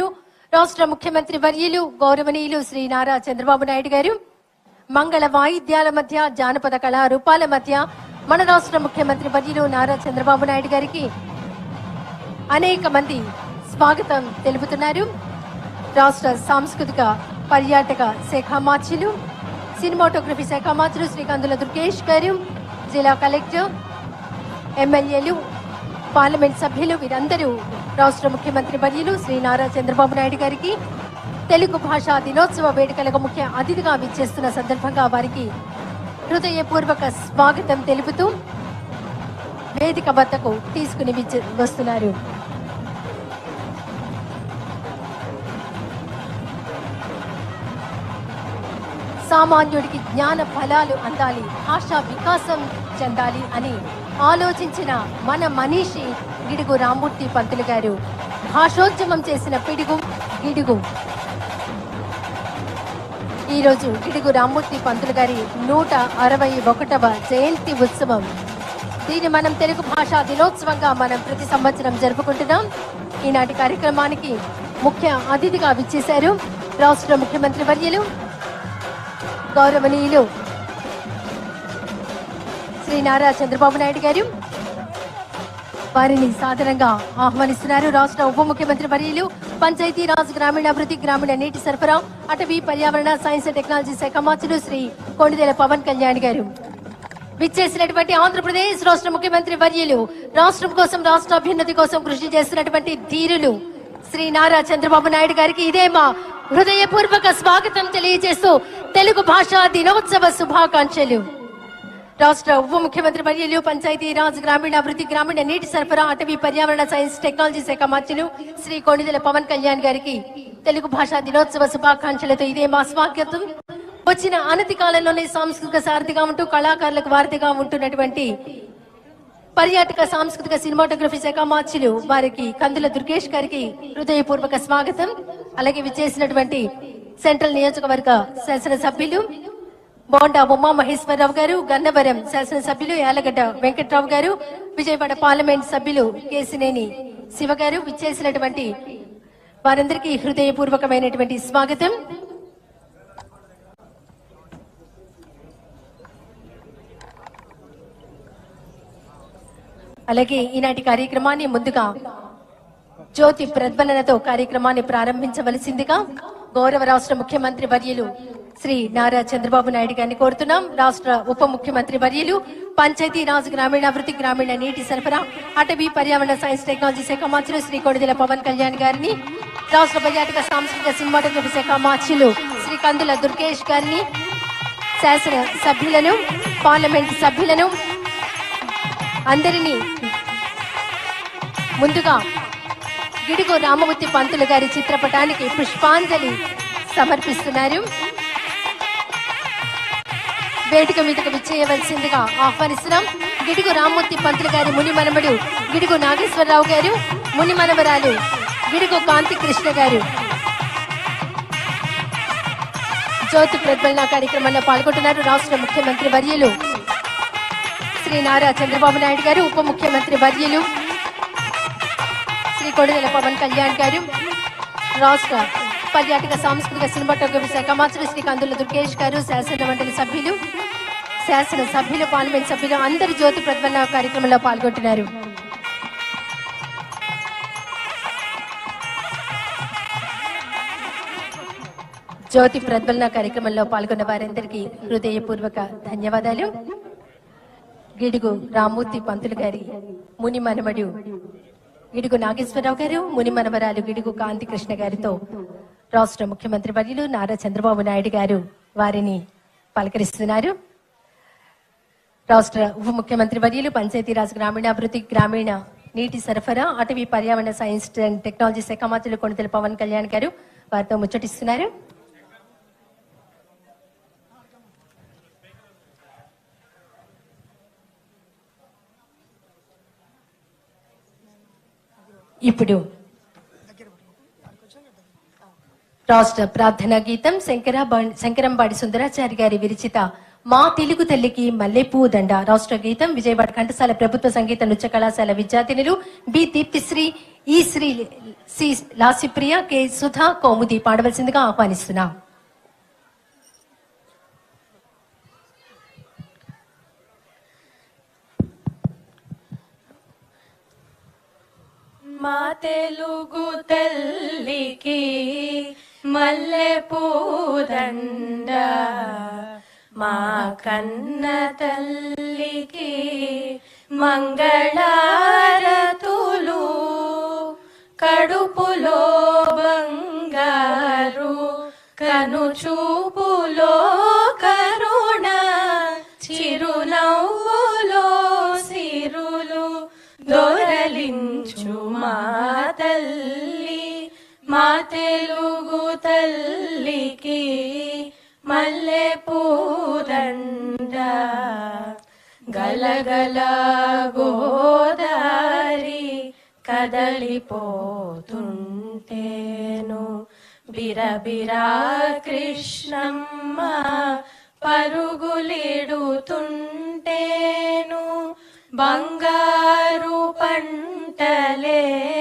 గారు రాష్ట్ర ముఖ్యమంత్రి వర్యులు గౌరవనీయులు శ్రీ నారా చంద్రబాబు నాయుడు గారు మంగళ వాయిద్యాల మధ్య జానపద కళారూపాల మధ్య మన రాష్ట్ర ముఖ్యమంత్రి వర్యులు నారా చంద్రబాబు నాయుడు గారికి అనేక మంది స్వాగతం తెలుపుతున్నారు. రాష్ట్ర సాంస్కృతిక పర్యాటక శాఖ మార్చులు సినిమాటోగ్రఫీ శాఖ మార్చులు శ్రీ కందుల దుర్గేష్ గారు జిల్లా కలెక్టర్ ఎమ్మెల్యేలు పార్లమెంట్ సభ్యులు వీరందరూ రాష్ట్ర ముఖ్యమంత్రి వర్యులు శ్రీ నారా చంద్రబాబు నాయుడు గారికి తెలుగు భాషా దినోత్సవ వేడుకలకు ముఖ్య అతిథిగా విచ్చేస్తున్న సందర్భంగా వారికి హృదయపూర్వక స్వాగతం తెలుపుతూ వేదిక వద్దకు తీసుకుని వస్తున్నారు. సామాన్యుడికి జ్ఞాన ఫలాలు అందాలి భాషా వికాసం చెందాలి అని ఆలోచించిన మన మనీషి గిడుగు రామ్మూర్తి పంతులు గారు. భాషోద్యమం చేసిన పిడుగు గిడుగు. ఈరోజు గిడుగు రామ్మూర్తి పంతులు గారి నూట అరవై ఒకటవ జయంతి ఉత్సవం. దీన్ని మనం తెలుగు భాషా దినోత్సవంగా మనం ప్రతి సంవత్సరం జరుపుకుంటున్నాం. ఈనాటి కార్యక్రమానికి ముఖ్య అతిథిగా విచ్చేశారు రాష్ట్ర ముఖ్యమంత్రి వర్యులు గౌరవనీయులు శ్రీ నారా చంద్రబాబు నాయుడు గారు. వారిని సాధారణంగా ఆహ్వానిస్తున్నారు. రాష్ట్ర ఉప ముఖ్యమంత్రి వర్యులు పంచాయతీ రాజ్ గ్రామీణాభివృద్ధి గ్రామీణ నీటి సరఫరా అటవీ పర్యావరణ సైన్స్ అండ్ టెక్నాలజీ శాఖ మంత్రులు శ్రీ కొండదేల పవన్ కళ్యాణ్ గారు. విచ్చేసినటువంటి ఆంధ్రప్రదేశ్ రాష్ట్ర ముఖ్యమంత్రి వర్యులు రాష్ట్రం కోసం రాష్ట్ర అభ్యున్నతి కోసం కృషి చేస్తున్నటువంటి ధీరులు శ్రీ నారా చంద్రబాబు నాయుడు గారికి ఇదే మా హృదయపూర్వక స్వాగతం తెలియజేస్తూ తెలుగు భాషా దినోత్సవ శుభాకాంక్షలు. రాష్ట్ర ఉప ముఖ్యమంత్రి వర్యులు పంచాయతీ రాజ్ గ్రామీణాభివృద్ధి గ్రామీణ నీటి సరఫరా అటవీ పర్యావరణ సైన్స్ టెక్నాలజీ శాఖ మంత్రులు శ్రీ కొండిదెల పవన్ కళ్యాణ్ గారికి తెలుగు భాషా దినోత్సవ శుభాకాంక్షలతో ఇదే మా స్వాగతం. వచ్చిన అనతి కాలంలోనే సాంస్కృతిక సారథిగా ఉంటూ కళాకారులకు వారధిగా ఉంటున్నటువంటి పర్యాటక సాంస్కృతిక సినిమాటోగ్రఫీ శాఖ మార్చులు వారికి కందుల దుర్గేష్ గారికి హృదయపూర్వక స్వాగతం. అలాగే విచ్చేసినటువంటి సెంట్రల్ నియోజకవర్గ శాసనసభ్యులు బోండా ఉమా మహేశ్వరరావు గారు గన్నవరం శాసనసభ్యులు యాలగడ్డ వెంకట్రావు గారు విజయవాడ పార్లమెంట్ సభ్యులు కేసినేని శివ గారు విచ్చేసినటువంటి వారందరికీ హృదయపూర్వకమైనటువంటి స్వాగతం. అలాగే ఈనాటి కార్యక్రమాన్ని ముందుగా జ్యోతి ప్రజ్వలనతో కార్యక్రమాన్ని ప్రారంభించవలసిందిగా గౌరవ రాష్ట్ర ముఖ్యమంత్రి వర్యులు శ్రీ నారా చంద్రబాబు నాయుడు గారిని కోరుతున్నాం. రాష్ట్ర ఉప ముఖ్యమంత్రి వర్యులు పంచాయతీ రాజ్ గ్రామీణాభివృద్ధి గ్రామీణ నీటి సరఫరా అటవీ పర్యావరణ సైన్స్ టెక్నాలజీ శాఖ మంత్రులు శ్రీ కొడిదెల పవన్ కళ్యాణ్ గారిని రాష్ట్ర పర్యాటక సాంస్కృతిక సినిమాటోగ్రఫీ శాఖ మంత్రులు శ్రీ కందుల దుర్గేష్ గారిని శాసన సభ్యులను పార్లమెంట్ సభ్యులను అందరినీ ముందుగా గిడుగు రామమూర్తి పంతులు గారి చిత్రపటానికి పుష్పాంజలి సమర్పిస్తున్నారు. వేదిక మీదకు విచ్చేయవలసిందిగా ఆహ్వానిస్తున్నాం. గిడుగు రామ్మూర్తి పంతులు గారి ముని మనమడు గిడుగు నాగేశ్వరరావు గారు ముని మనమరాలు గిడుగు కాంతి కృష్ణ గారు. జ్యోతి ప్రజ్వలన కార్యక్రమంలో పాల్గొంటున్నారు రాష్ట్ర ముఖ్యమంత్రి వర్యులు. శ్రీ నారా చంద్రబాబు నాయుడు గారు ఉప ముఖ్యమంత్రి వర్యులు. శ్రీ కొడుదల పవన్ కళ్యాణ్ గారు రాష్ట్ర పర్యాటక సాంస్కృతిక సినిమాటోగ్రఫీ శాఖ మంత్రి శ్రీ కందుల దుర్గేష్ గారు శాసన మండలి సభ్యులు శాసన సభ్యులు పార్లమెంట్ సభ్యులు అందరి జ్యోతి ప్రతిఫల కార్యక్రమంలో పాల్గొంటున్నారు. జ్యోతి ప్రజ్వలన కార్యక్రమంలో పాల్గొన్న వారందరికీ హృదయపూర్వక ధన్యవాదాలు. గిడుగు రామ్మూర్తి పంతులు గారి ముని మనమడు గిడుగు నాగేశ్వరరావు గారు ముని మనవరాలు గిడుగు కాంతి కృష్ణ గారితో రాష్ట్ర ముఖ్యమంత్రి వర్యులు నారా చంద్రబాబు నాయుడు గారు వారిని పలకరిస్తున్నారు. రాష్ట్ర ఉప ముఖ్యమంత్రి వర్యులు పంచాయతీరాజ్ గ్రామీణాభివృద్ధి గ్రామీణ నీటి సరఫరా అటవీ పర్యావరణ సైన్స్ అండ్ టెక్నాలజీ శాఖ మంత్రులు కొణితెల పవన్ కళ్యాణ్ గారు వారితో ముచ్చటిస్తున్నారు. ఇప్పుడు రాష్ట్ర ప్రార్థనా గీతం శంకరాబా- శంకరంబాడి సుందరాచారి గారి విరచిత మా తెలుగు తల్లికి మల్లెపూ దండ. రాష్ట్ర గీతం విజయవాడ ఘంటసాల ప్రభుత్వ సంగీత నృత్య కళాశాల విద్యార్థినులు B Deeptisri E Sri C Lasipriya K Sudha Kaumudi పాడవలసిందిగా ఆహ్వానిస్తున్నాం. మా తెలుగు తల్లికి మల్లె పూదండ మా కన్న తల్లికి మంగళారతులు కడుపులో బంగారు కను తెలుగు తల్లికి మల్లె పూదండ. గలగల గోదారి కదలిపోతుంటేను. బిరబిరా కృష్ణమ్మ పరుగులిడుతుంటేను. బంగారు పంటలే